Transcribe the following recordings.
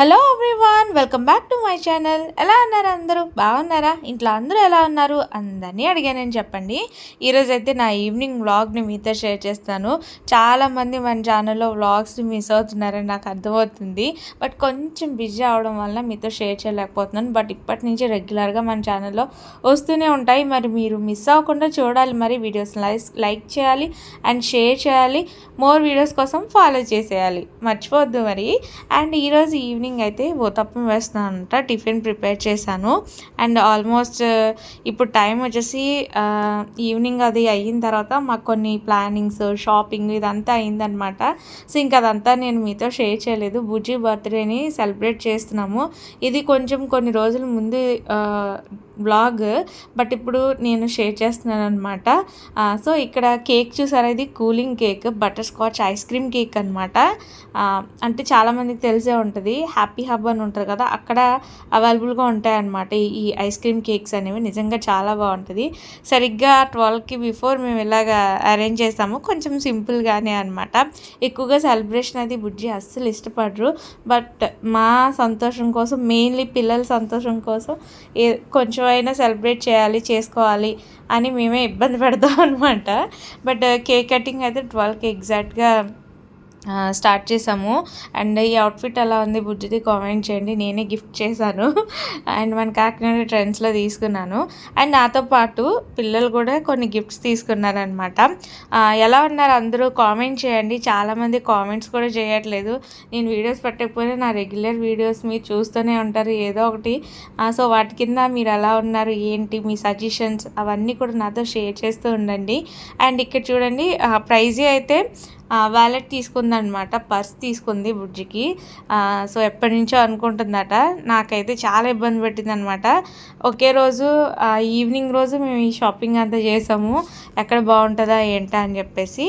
Hello everyone welcome back to my channel ఎలా ఉన్నారు అందరూ? బాగున్నారా? ఇంట్లో అందరూ ఎలా ఉన్నారు? అందరినీ అడిగానని చెప్పండి. ఈరోజు అయితే నా ఈవినింగ్ వ్లాగ్ని మీతో షేర్ చేస్తాను. చాలామంది మన ఛానల్లో వ్లాగ్స్ని మిస్ అవుతున్నారని నాకు అర్థమవుతుంది. బట్ కొంచెం బిజీ అవడం వల్ల మీతో షేర్ చేయలేకపోతున్నాను. బట్ ఇప్పటి నుంచి రెగ్యులర్గా మన ఛానల్లో వస్తూనే ఉంటాయి. మరి మీరు మిస్ అవ్వకుండా చూడాలి. మరి వీడియోస్ లైక్ లైక్ చేయాలి అండ్ షేర్ చేయాలి. మోర్ వీడియోస్ కోసం ఫాలో చేసేయాలి. మర్చిపోవద్దు మరి. అండ్ ఈరోజు ఈవినింగ్ ఈవినింగ్ అయితే ఊతప్పం వేస్తున్నానంట అనమాట టిఫిన్ ప్రిపేర్ చేశాను. అండ్ ఆల్మోస్ట్ ఇప్పుడు టైం వచ్చేసి ఈవినింగ్ అది అయిన తర్వాత మాకు కొన్ని ప్లానింగ్స్ షాపింగ్ ఇదంతా అయిందనమాట సో ఇంక అదంతా నేను మీతో షేర్ చేయలేదు. బుజ్జి బర్త్డేని సెలబ్రేట్ చేస్తున్నాము. ఇది కొంచెం కొన్ని రోజుల ముందు బ్లాగ్ బట్ ఇప్పుడు నేను షేర్ చేస్తున్నాను అనమాట సో ఇక్కడ కేక్ చూసారా? ఇది cooling cake butterscotch ice cream cake అనమాట అంటే చాలామందికి తెలిసే ఉంటుంది. హ్యాపీ హబ్ అని ఉంటుంది కదా అక్కడ అవైలబుల్గా ఉంటాయి అన్నమాట ఈ ఐస్ క్రీమ్ కేక్స్ అనేవి. నిజంగా చాలా బాగుంటుంది. సరిగ్గా ట్వెల్వ్కి బిఫోర్ మేము ఇలాగ అరేంజ్ చేస్తాము కొంచెం సింపుల్గానే అనమాట ఎక్కువగా సెలబ్రేషన్ అది బుజ్జి అస్సలు ఇష్టపడరు. బట్ మా సంతోషం కోసం మెయిన్లీ పిల్లల సంతోషం కోసం ఏ కొంచెం అయినా సెలబ్రేట్ చేయాలి చేసుకోవాలి అని మేమే ఇబ్బంది పెడతాం అనమాట బట్ కేక్ కటింగ్ అయితే ట్వెల్వ్కి ఎగ్జాక్ట్గా స్టార్ట్ చేసాము. అండ్ ఈ అవుట్ఫిట్ ఎలా ఉంది. బుజ్జిది కామెంట్ చేయండి. నేనే గిఫ్ట్ చేశాను. అండ్ మన కాకినాడ ట్రెండ్స్లో తీసుకున్నాను. అండ్ నాతో పాటు పిల్లలు కూడా కొన్ని గిఫ్ట్స్ తీసుకున్నారనమాట ఎలా ఉన్నారు అందరూ? కామెంట్ చేయండి. చాలామంది కామెంట్స్ కూడా చేయట్లేదు. నేను వీడియోస్ పెట్టకపోయినా నా రెగ్యులర్ వీడియోస్ మీరు చూస్తూనే ఉంటారు. ఏదో ఒకటి. సో వాటి కింద మీరు ఎలా ఉన్నారు? ఏంటి? మీ సజెషన్స్ అవన్నీ కూడా నాతో షేర్ చేస్తూ ఉండండి. అండ్ ఇక్కడ చూడండి ప్రైజీ అయితే వ్యాలెట్ తీసుకుందనమాట పర్స్ తీసుకుంది బుజ్జికి. సో ఎప్పటి నుంచో అనుకుంటుందట. నాకైతే చాలా ఇబ్బంది పెట్టింది అనమాట ఒకే రోజు ఈవినింగ్ రోజు మేము ఈ షాపింగ్ అంతా చేసాము. ఎక్కడ బాగుంటుందా ఏంటా అని చెప్పేసి.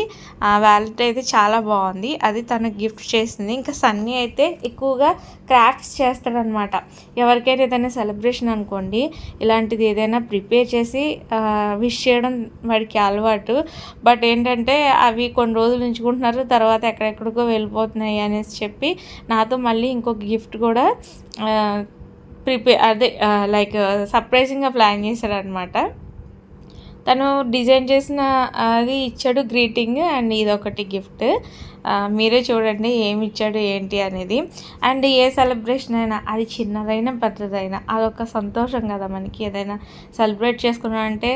వ్యాలెట్ అయితే చాలా బాగుంది. అది తనకు గిఫ్ట్ చేసింది. ఇంకా సన్నీ అయితే ఎక్కువగా క్రాఫ్ట్స్ చేస్తాడనమాట ఎవరికైనా ఏదైనా సెలబ్రేషన్ అనుకోండి ఇలాంటిది ఏదైనా ప్రిపేర్ చేసి విష్ చేయడం వాడికి అలవాటు. బట్ ఏంటంటే అవి కొన్ని రోజుల నుంచి అనుకుంటున్నారు. తర్వాత ఎక్కడెక్కడికో వెళ్ళిపోతున్నాయి అనేసి చెప్పి నాతో మళ్ళీ ఇంకొక గిఫ్ట్ కూడా ప్రిపేర్ అదే లైక్ సర్ప్రైజింగ్గా ప్లాన్ చేశారనమాట తను డిజైన్ చేసిన అది ఇచ్చాడు గ్రీటింగ్ అండ్ ఇది ఒకటి గిఫ్ట్. మీరే చూడండి ఏమి ఇచ్చాడు ఏంటి అనేది. అండ్ ఏ సెలబ్రేషన్ అయినా అది చిన్నదైనా పెద్దదైనా అదొక సంతోషం కదా మనకి. ఏదైనా సెలబ్రేట్ చేసుకున్నామంటే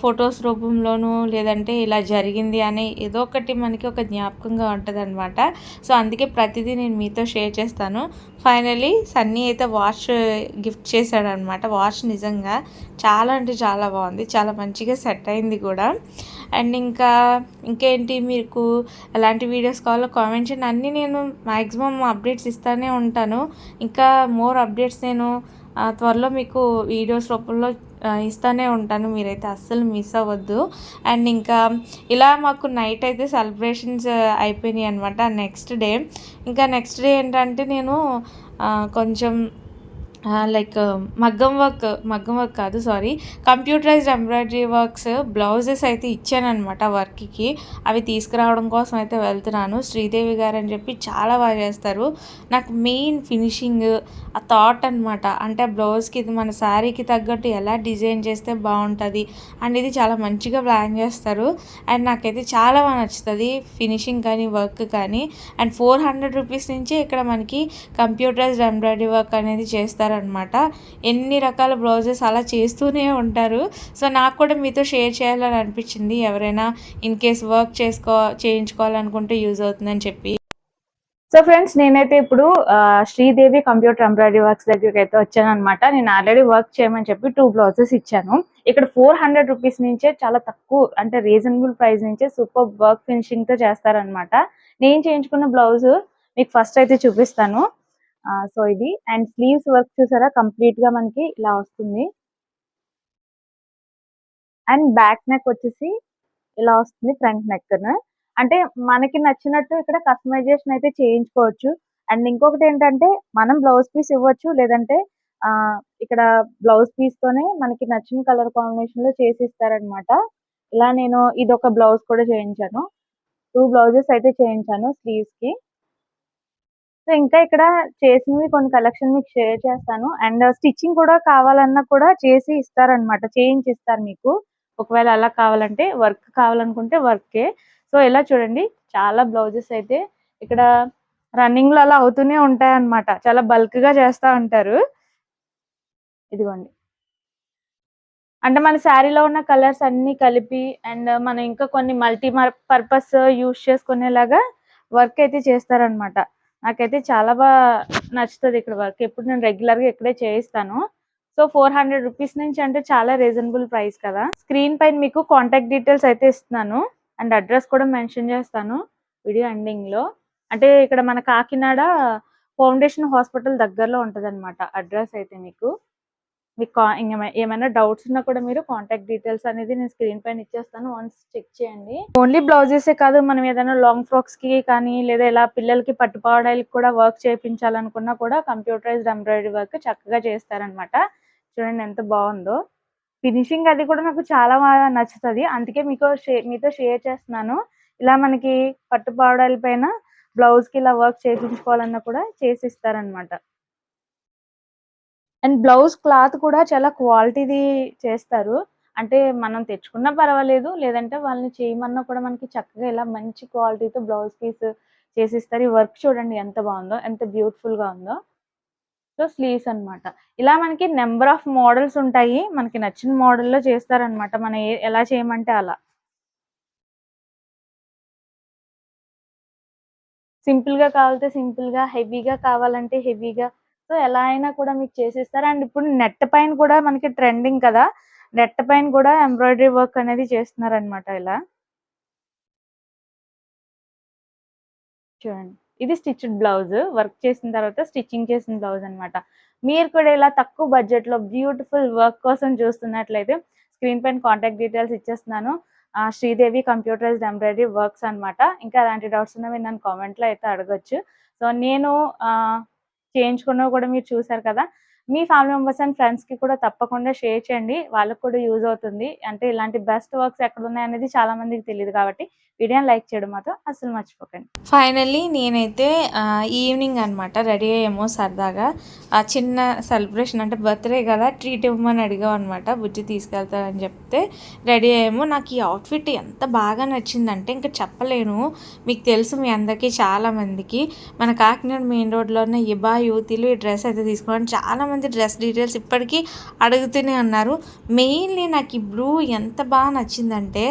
ఫొటోస్ రూపంలోనూ లేదంటే ఇలా జరిగింది అని ఏదో ఒకటి మనకి ఒక జ్ఞాపకంగా ఉంటుంది అనమాట సో అందుకే ప్రతిదీ నేను మీతో షేర్ చేస్తాను. ఫైనలీ సన్నీ అయితే వాచ్ గిఫ్ట్ చేశాడనమాట వాచ్ నిజంగా చాలా అంటే చాలా బాగుంది. చాలా మంచిగా సెట్ అయింది కూడా. అండ్ ఇంకా ఇంకేంటి మీకు ఎలాంటి వీడియోస్ కావాలో కామెంట్ చేయండి. అన్నీ నేను మ్యాక్సిమం అప్డేట్స్ ఇస్తూనే ఉంటాను. ఇంకా మోర్ అప్డేట్స్ నేను త్వరలో మీకు వీడియోస్ రూపంలో ఇస్తూనే ఉంటాను. మీరైతే అస్సలు మిస్ అవ్వద్దు. అండ్ ఇంకా ఇలా మాకు నైట్ అయితే సెలబ్రేషన్స్ అయిపోయినాయి అనమాట నెక్స్ట్ డే ఇంకా నెక్స్ట్ డే ఏంటంటే నేను కొంచెం లైక్ uh, మగ్గం వర్క్ మగ్గం వర్క్ కాదు sorry computerised embroidery works blouses అయితే ఇచ్చానమాట వర్క్కి. అవి తీసుకురావడం కోసం అయితే వెళ్తున్నాను. శ్రీదేవి గారు అని చెప్పి చాలా బాగా చేస్తారు. నాకు మెయిన్ ఫినిషింగ్ ఆ థాట్ అనమాట అంటే బ్లౌజ్కి ఇది మన శారీకి తగ్గట్టు ఎలా డిజైన్ చేస్తే బాగుంటుంది అండ్ ఇది చాలా మంచిగా ప్లాన్ చేస్తారు. అండ్ నాకైతే చాలా బాగా నచ్చుతుంది ఫినిషింగ్ కానీ వర్క్ కానీ. అండ్ ఫోర్ హండ్రెడ్ రూపీస్ నుంచి ఇక్కడ మనకి కంప్యూటరైజ్డ్ ఎంబ్రాయిడరీ వర్క్ అనేది చేస్తారు. చేశారనమాట ఎన్ని రకాల బ్లౌజెస్ అలా చేస్తూనే ఉంటారు. సో నాకు కూడా మీతో షేర్ చేయాలని అనిపించింది. ఎవరైనా ఇన్ కేస్ వర్క్ చేసుకో చేయించుకోవాలనుకుంటే యూజ్ అవుతుందని చెప్పి. సో ఫ్రెండ్స్ నేనైతే ఇప్పుడు శ్రీదేవి కంప్యూటర్ ఎంబ్రాయిడరీ వర్క్స్ దగ్గరికి అయితే వచ్చాను అనమాట నేను ఆల్రెడీ వర్క్ చేయమని చెప్పి టూ బ్లౌజెస్ ఇచ్చాను. ఇక్కడ ఫోర్ హండ్రెడ్ రూపీస్ నుంచే చాలా తక్కువ అంటే రీజనబుల్ ప్రైస్ నుంచే సూపర్ వర్క్ ఫినిషింగ్తో చేస్తారనమాట నేను చేయించుకున్న బ్లౌజ్ మీకు ఫస్ట్ అయితే చూపిస్తాను. సో ఇది. అండ్ స్లీవ్స్ వర్క్ చూసారా? కంప్లీట్గా మనకి ఇలా వస్తుంది. అండ్ బ్యాక్ నెక్ వచ్చేసి ఇలా వస్తుంది ఫ్రంట్ నెక్ అంటే మనకి నచ్చినట్టు ఇక్కడ కస్టమైజేషన్ అయితే చేయించుకోవచ్చు. అండ్ ఇంకొకటి ఏంటంటే మనం బ్లౌజ్ పీస్ ఇవ్వచ్చు లేదంటే ఇక్కడ బ్లౌజ్ పీస్ తోనే మనకి నచ్చిన కలర్ కాంబినేషన్లో చేసి ఇస్తారనమాట ఇలా నేను ఇది ఒక బ్లౌజ్ కూడా చేయించాను. టూ బ్లౌజెస్ అయితే చేయించాను స్లీవ్స్కి సో ఇంకా ఇక్కడ చేసినవి కొన్ని కలెక్షన్ మీకు షేర్ చేస్తాను. అండ్ స్టిచ్చింగ్ uh, కూడా కావాలన్నా కూడా చేసి ఇస్తారనమాట చేయించి ఇస్తారు మీకు. ఒకవేళ అలా కావాలంటే వర్క్ కావాలనుకుంటే వర్కే సో ఇలా చూడండి. చాలా బ్లౌజెస్ అయితే ఇక్కడ రన్నింగ్లో అలా అవుతూనే ఉంటాయి అన్నమాట చాలా బల్క్ చేస్తూ చేస్తా ఉంటారు. ఇదిగోండి. అంటే మన శారీలో ఉన్న కలర్స్ అన్ని కలిపి అండ్ uh, మనం ఇంకా కొన్ని మల్టీ పర్పస్ యూస్ చేసుకునేలాగా వర్క్ అయితే చేస్తారనమాట నాకైతే చాలా బాగా నచ్చుతుంది ఇక్కడ వర్క్ ఎప్పుడు నేను రెగ్యులర్గా ఇక్కడే చేయిస్తాను. సో ఫోర్ హండ్రెడ్ రూపీస్ నుంచి అంటే చాలా రీజనబుల్ ప్రైస్ కదా. స్క్రీన్ పైన మీకు కాంటాక్ట్ డీటెయిల్స్ అయితే ఇస్తున్నాను. అండ్ అడ్రస్ కూడా మెన్షన్ చేస్తాను వీడియో ఎండింగ్లో. అంటే ఇక్కడ మన కాకినాడ ఫౌండేషన్ హాస్పిటల్ దగ్గరలో ఉంటుంది అడ్రస్ అయితే మీకు. మీకు ఏమైనా డౌట్స్ ఉన్నా కూడా మీరు కాంటాక్ట్ డీటెయిల్స్ అనేది నేను స్క్రీన్ పైన ఇచ్చేస్తాను. వన్స్ చెక్ చేయండి. ఓన్లీ బ్లౌజెసే కాదు మనం ఏదైనా లాంగ్ ఫ్రాక్స్కి కానీ లేదా ఇలా పిల్లలకి పట్టుపావడానికి కూడా వర్క్ చేయించాలనుకున్నా కూడా కంప్యూటరైజ్డ్ ఎంబ్రాయిడరీ వర్క్ చక్కగా చేస్తారనమాట చూడండి ఎంత బాగుందో. ఫినిషింగ్ అది కూడా నాకు చాలా బాగా నచ్చుతుంది. అందుకే మీకు మీతో షేర్ చేస్తున్నాను. ఇలా మనకి పట్టుపావడాల పైన బ్లౌజ్కి ఇలా వర్క్ చేయించుకోవాలన్నా కూడా చేసి ఇస్తారనమాట అండ్ బ్లౌజ్ క్లాత్ కూడా చాలా క్వాలిటీది చేస్తారు. అంటే మనం తెచ్చుకున్నా పర్వాలేదు లేదంటే వాళ్ళని చేయమన్నా కూడా మనకి చక్కగా ఇలా మంచి క్వాలిటీతో బ్లౌజ్ పీస్ చేసిస్తారు. ఈ వర్క్ చూడండి ఎంత బాగుందో ఎంత బ్యూటిఫుల్గా ఉందో. సో స్లీవ్స్ అన్నమాట. ఇలా మనకి నెంబర్ ఆఫ్ మోడల్స్ ఉంటాయి. మనకి నచ్చిన మోడల్లో చేస్తారనమాట మనం ఏ- ఎలా చేయమంటే అలా. సింపుల్గా కావాలంటే సింపుల్గా హెవీగా కావాలంటే హెవీగా సో ఎలా అయినా కూడా మీకు చేసిస్తారు. అండ్ ఇప్పుడు నెట్ పైన కూడా మనకి ట్రెండింగ్ కదా నెట్ పైన కూడా ఎంబ్రాయిడరీ వర్క్ అనేది చేస్తున్నారు అనమాట ఇలా. చూడండి ఇది స్టిచ్డ్ బ్లౌజ్. వర్క్ చేసిన తర్వాత స్టిచ్చింగ్ చేసిన బ్లౌజ్ అనమాట మీరు కూడా ఇలా తక్కువ బడ్జెట్లో బ్యూటిఫుల్ వర్క్ కోసం చూస్తున్నట్లయితే స్క్రీన్ పైన కాంటాక్ట్ డీటెయిల్స్ ఇచ్చేస్తున్నాను. ఆ, శ్రీదేవి కంప్యూటరైజ్డ్ ఎంబ్రాయిడరీ వర్క్స్ అన్నమాట. ఇంకా అలాంటి డౌట్స్ ఉన్నా మీరు నన్ను కామెంట్లో అయితే అడగొచ్చు. సో నేను ఆ, చేయించుకున్నవి కూడా మీరు చూసారు కదా? మీ ఫ్యామిలీ మెంబర్స్ అండ్ ఫ్రెండ్స్కి కూడా తప్పకుండా షేర్ చేయండి. వాళ్ళకి కూడా యూజ్ అవుతుంది. అంటే ఇలాంటి బెస్ట్ వర్క్స్ ఎక్కడ ఉన్నాయనేది చాలా మందికి తెలియదు కాబట్టి వీడియోని లైక్ చేయడం మాత్రం అసలు మర్చిపోకండి. ఫైనల్లీ నేనైతే ఈవినింగ్ అనమాట రెడీ అయ్యాము సరదాగా. ఆ చిన్న సెలబ్రేషన్ అంటే బర్త్డే కదా ట్రీట్ ఇవ్వమని అడిగాం అనమాట బుజ్జి తీసుకెళ్తానని చెప్తే రెడీ అయ్యాము. నాకు ఈ అవుట్ఫిట్ ఎంత బాగా నచ్చిందంటే ఇంకా చెప్పలేను. మీకు తెలుసు మీ అందరికీ చాలా మందికి. మన కాకినాడ మెయిన్ రోడ్లో ఉన్న ఇబా యువతీలు ఈ డ్రెస్ అయితే తీసుకోవడం చాలా మంది డ్రెస్ డీటెయిల్స్ ఇప్పటికీ అడుగుతూనే ఉన్నారు. మెయిన్లీ నాకు ఈ బ్లూ ఎంత బాగా నచ్చిందంటే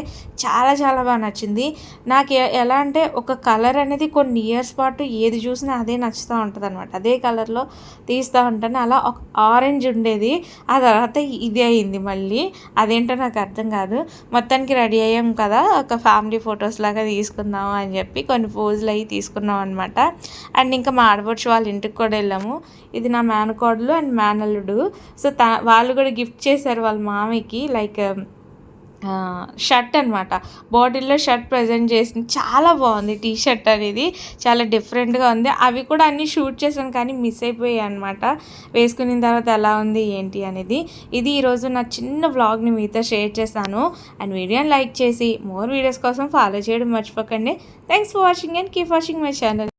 చాలా చాలా బాగా నచ్చింది. నాకు ఎలా అంటే ఒక కలర్ అనేది కొన్ని ఇయర్స్ పాటు ఏది చూసినా అదే నచ్చుతూ ఉంటుంది అనమాట అదే కలర్లో తీస్తూ ఉంటాను. అలా ఒక ఆరెంజ్ ఉండేది. ఆ తర్వాత ఇది అయింది మళ్ళీ. అదేంటో నాకు అర్థం కాదు. మొత్తానికి రెడీ అయ్యాం కదా. ఒక ఫ్యామిలీ ఫొటోస్ లాగా తీసుకుందాం అని చెప్పి కొన్ని పోజులు అవి తీసుకున్నాం అనమాట అండ్ ఇంకా మా ఆడపడుచు వాళ్ళ ఇంటికి కూడా వెళ్ళాము. ఇది నా మేనకోడలు అండ్ మేనల్లుడు. సో త వాళ్ళు కూడా గిఫ్ట్ చేశారు వాళ్ళ మామయ్యకి లైక్ షర్ట్ అనమాట బాటిల్లో షర్ట్ ప్రజెంట్ చేసింది. చాలా బాగుంది టీ షర్ట్ అనేది. చాలా డిఫరెంట్గా ఉంది. అవి కూడా అన్నీ షూట్ చేశాను కానీ మిస్ అయిపోయాయి అనమాట వేసుకున్న తర్వాత ఎలా ఉంది ఏంటి అనేది. ఇది ఈరోజు నా చిన్న వ్లాగ్ని మీతో షేర్ చేశాను. అండ్ వీడియోని లైక్ చేసి మోర్ వీడియోస్ కోసం ఫాలో చేయడం మర్చిపోకండి. Thanks for watching and keep watching my channel.